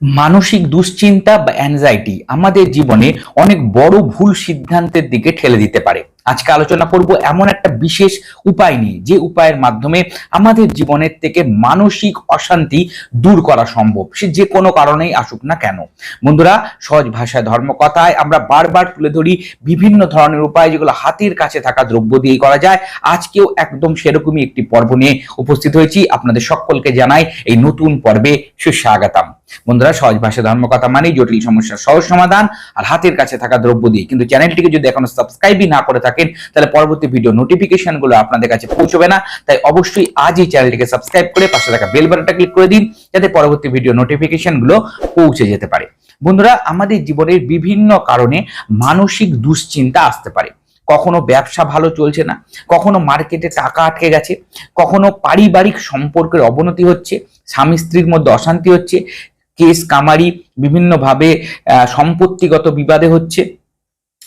মানসিক দুশ্চিন্তা বা অ্যাংজাইটি আমাদের জীবনে অনেক বড় ভুল সিদ্ধান্তের দিকে ঠেলে দিতে পারে। আজকে আলোচনা করব এমন একটা বিশেষ উপায় নিয়ে, যে উপায়ের মাধ্যমে আমাদের জীবনের থেকে মানসিক অশান্তি দূর করা সম্ভব। সে যে কোনো কারণেই আসুক না কেন। বন্ধুরা, সহজ ভাষায় ধর্মকথায় আমরা বারবার তুলে ধরি বিভিন্ন ধরনের উপায়, যেগুলো হাতের কাছে থাকা দ্রব্য দিয়েই করা যায়। আজকেও একদম সেরকমই একটি পর্ব নিয়ে উপস্থিত হয়েছি। আপনাদের সকলকে জানাই এই নতুন পর্বে সুস্বাগতম। বন্ধুরা, সহজ ভাষা ধর্মকথা মানেই জটিল সমস্যার সহজ সমাধান আর হাতের কাছে থাকা দ্রব্য দিয়ে। কিন্তু চ্যানেলটিকে যদি এখনও সাবস্ক্রাইবই না করে থাকেন, তাহলে পরবর্তী ভিডিও নোটিফিকেশনগুলো আপনাদের কাছে পৌঁছবে না। তাই অবশ্যই আজই চ্যানেলটিকে সাবস্ক্রাইব করে পাশে থাকা বেল বাটনটা ক্লিক করে দিন, যাতে পরবর্তী ভিডিও নোটিফিকেশনগুলো পৌঁছে যেতে পারে। বন্ধুরা, আমাদের জীবনের বিভিন্ন কারণে মানসিক দুশ্চিন্তা আসতে পারে। কখনো ব্যবসা ভালো চলছে না, কখনো মার্কেটে টাকা আটকে গেছে, কখনো পারিবারিক সম্পর্কের অবনতি হচ্ছে, স্বামী স্ত্রীর মধ্যে অশান্তি হচ্ছে, কেস কামারি, বিভিন্নভাবে সম্পত্তিগত বিবাদে হচ্ছে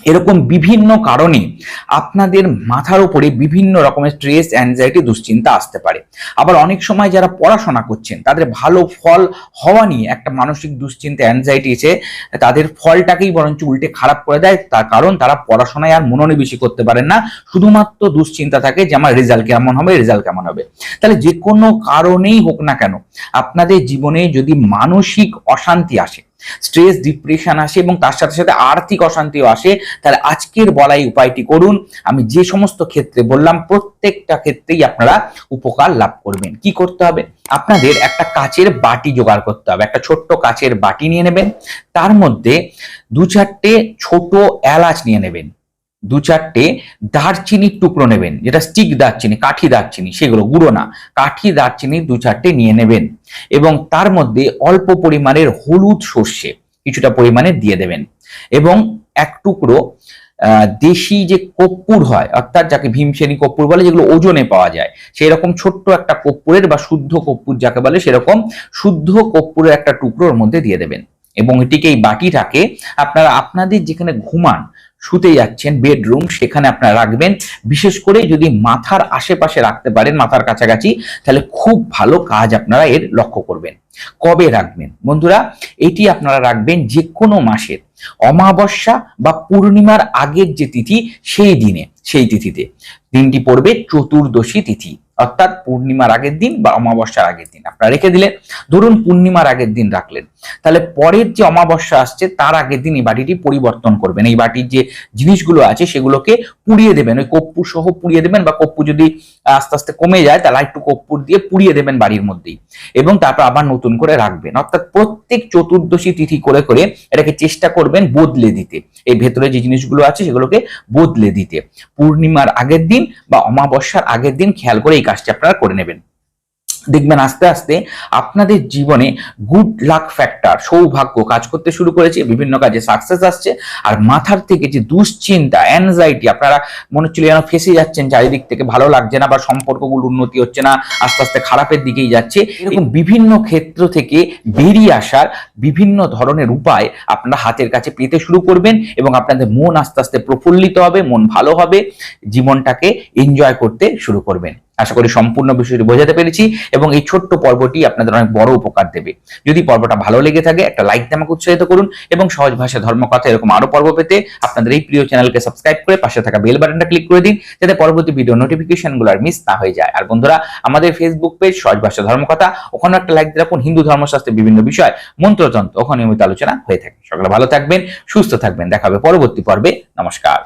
এরকম বিভিন্ন কারণে আপনাদের মাথার উপরে বিভিন্ন রকমের স্ট্রেস অ্যাংজাইটি দুশ্চিন্তা আসতে পারে। আবার অনেক সময় যারা পড়াশোনা করছেন, তাদের ভালো ফল হওয়া নিয়ে একটা মানসিক দুশ্চিন্তা অ্যাংজাইটি এসে তাদের ফলটাকেই বরঞ্চ উল্টে খারাপ করে দেয়। তার কারণ তারা পড়াশোনায় আর মনোনিবেশি করতে পারেন না। শুধুমাত্র দুশ্চিন্তা থাকে যে, আমার রেজাল্ট কেমন হবে রেজাল্ট কেমন হবে? তাহলে যে কোনো কারণেই হোক না কেন, আপনাদের জীবনে যদি মানসিক অশান্তি আসে স্ট্রেস, ডিপ্রেশন আসে এবং তার সাথে সাথে আর্থিক অশান্তিও আসে। তাহলে আজকের বলাই উপায়টি করুন। আমি যে সমস্ত ক্ষেত্রে বললাম, প্রত্যেকটা ক্ষেত্রেই আপনারা উপকার লাভ করবেন। কি করতে হবে? আপনাদের একটা কাচের বাটি জোগাড় করতে হবে। একটা ছোট্ট কাচের বাটি নিয়ে নেবেন। তার মধ্যে দু চারটে ছোট এলাচ নিয়ে নেবেন। দু চারটে দারচিনির টুকরো নেবেন, যেটা স্টিক দারচিনি, কাঠি দারচিনি, সেগুলো গুঁড়ো না, কাঠি দারচিনি দু চারটে নিয়ে নেবেন এবং তার মধ্যে অল্প পরিমাণের হলুদ সর্ষে কিছুটা পরিমাণে দিয়ে দেবেন এবং এক টুকরো দেশি যে কর্পূর হয়, অর্থাৎ যাকে ভীমসেনী কর্পূর বলে, যেগুলো ওজনে পাওয়া যায় সেই রকম ছোট্ট একটা কর্পূরের বা শুদ্ধ কর্পূর, যাকে বলে সেরকম শুদ্ধ কর্পূরের একটা টুকরোর মধ্যে দিয়ে দেবেন। এবং এটিকে এই বাটিটাকে আপনারা আপনাদের যেখানে ঘুমান, শুতে যাচ্ছেন, বেডরুম, সেখানে আপনারা রাখবেন। বিশেষ করে যদি মাথার আশেপাশে রাখতে পারেন, মাথার কাছাকাছি, তাহলে খুব ভালো কাজ আপনারা এর লক্ষ্য করবেন। কবে রাখবেন? বন্ধুরা, এটি আপনারা রাখবেন যে কোনো মাসের অমাবস্যা বা পূর্ণিমার আগের যে তিথি, সেই দিনে, সেই তিথিতে। দিনটি পড়বে চতুর্দশী তিথি। অর্থাৎ পূর্ণিমার আগের দিন বা অমাবস্যার আগের দিন। আপনারা রেখে দিলেন। ধরুন পূর্ণিমার আগের দিন রাখলেন। তাহলে পরের যে অমাবস্যা আসছে, তার আগের দিন এই বাটিটি পরিবর্তন করবেন। এই বাটির যে জিনিসগুলো আছে, সেগুলোকে পুড়িয়ে দেবেন। ওই কপ্পুর সহ পুড়িয়ে দেবেন বা কপ্পু যদি আস্তে আস্তে কমে যায়, তাহলে একটু কপ্পুর দিয়ে পুড়িয়ে দেবেন বাড়ির মধ্যেই। এবং তারপর আবার নতুন করে রাখবেন। অর্থাৎ প্রত্যেক চতুর্দশী তিথি করে করে এটাকে চেষ্টা করবেন বদলে দিতে। এই ভেতরে যে জিনিসগুলো আছে, সেগুলোকে বদলে দিতে। পূর্ণিমার আগের দিন বা অমাবস্যার আগের দিন খেয়াল করে কাজটি আপনারা করে নেবেন। দেখবেন আস্তে আস্তে আপনাদের জীবনে গুড লাক ফ্যাক্টর সৌভাগ্য কাজ করতে শুরু করেছে, বিভিন্ন কাজে সাকসেস আসছে, আর মাথার থেকে যে দুশ্চিন্তা অ্যাংজাইটি আপনারা মনে হচ্ছিল যেন ফেসে যাচ্ছেন, চারিদিক থেকে ভালো লাগছে না বা সম্পর্কগুলো উন্নতি হচ্ছে না, আস্তে আস্তে খারাপের দিকেই যাচ্ছে। এরকম বিভিন্ন ক্ষেত্র থেকে বেরিয়ে আসার বিভিন্ন ধরনের উপায় আপনারা হাতের কাছে পেতে শুরু করবেন এবং আপনাদের মন আস্তে আস্তে প্রফুল্লিত হবে, মন ভালো হবে, জীবনটাকে এনজয় করতে শুরু করবেন। আশা করি সম্পূর্ণ বিষয়টি বোঝাতে পেরেছি এবং এই ছোট্ট পর্বটি আপনাদের অনেক বড় উপকার দেবে। যদি পর্বটা ভালো লেগে থাকে, একটা লাইক দিয়ে আমাকে উৎসাহিত করুন এবং সহজ ভাষা ধর্মকথা এরকম আরও পর্ব পেতে আপনাদের এই প্রিয় চ্যানেলকে সাবস্ক্রাইব করে পাশে থাকা বেল বাটনটা ক্লিক করে দিন, যাতে পরবর্তী ভিডিও নোটিফিকেশনগুলো আর মিস না হয়ে যায়। আর বন্ধুরা, আমাদের ফেসবুক পেজ সহজ ভাষা ধর্মকথা ওখানে একটা লাইক দিয়ে রাখুন, হিন্দু ধর্মশাস্ত্রের বিভিন্ন বিষয় মন্ত্রতন্ত্র ওখানে নিয়মিত আলোচনা হয়ে থাকে। সকলে ভালো থাকবেন, সুস্থ থাকবেন, দেখা হবে পরবর্তী পর্বে। নমস্কার।